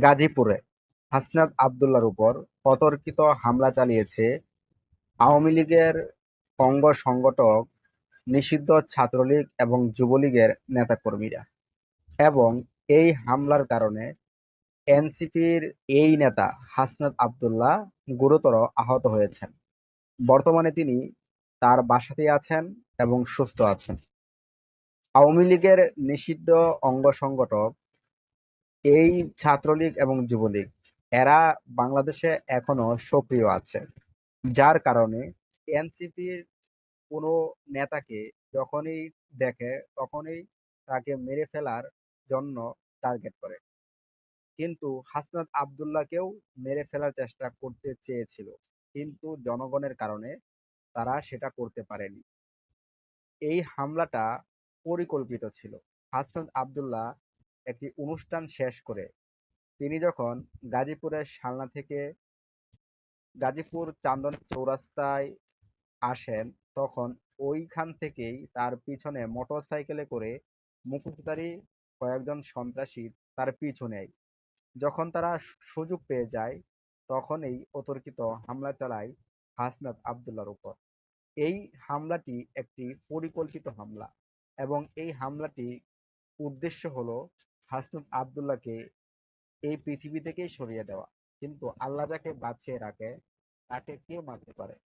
গাজীপুরে হাসনাত আবদুল্লাহর উপর অতর্কিত হামলা চালিয়েছে আওয়ামী লীগের অঙ্গ সংগঠক, নিষিদ্ধ ছাত্রলীগ এবং যুবলীগের নেতাকর্মীরা। এবং এই হামলার কারণে এনসিপির এই নেতা হাসনাত আবদুল্লাহ গুরুতর আহত হয়েছেন। বর্তমানে তিনি তার বাসাতেই আছেন এবং সুস্থ আছেন। আওয়ামী লীগের নিষিদ্ধ অঙ্গ সংগঠক এই ছাত্রলীগ এবং যুবলীগ, এরা বাংলাদেশে এখনও সক্রিয় আছে। যার কারণে এনসিপির কোনো নেতাকে যখনই দেখে তখনই তাকে মেরে ফেলার জন্য টার্গেট করে। কিন্তু হাসনাত আবদুল্লাহকেও মেরে ফেলার চেষ্টা করতে চেয়েছিল, কিন্তু জনগণের কারণে তারা সেটা করতে পারেনি। এই হামলাটা পরিকল্পিত ছিল। হাসনাত আবদুল্লাহ একটি অনুষ্ঠান শেষ করে তিনি যখন গাজীপুরের শালনা থেকে গাজীপুর চান্দন চৌরাস্তায় আসেন, তখন ওইখান থেকেই তার পিছনে মোটরসাইকেলে করে মুখোশধারী কয়েকজন সন্ত্রাসী তার পিছু নেয়। যখন তারা সুযোগ পেয়ে যায়, তখনই অতর্কিত হামলা চালায় হাসনাত আবদুল্লাহর উপর। এই হামলাটি একটি পরিকল্পিত হামলা এবং এই হামলাটি উদ্দেশ্য হলো হাসনাত আবদুল্লাহকে এই পৃথিবী থেকে সরিয়ে দেওয়া। কিন্তু আল্লাহ যাকে বাঁচিয়ে রাখে, তাকে কে মারতে পারে?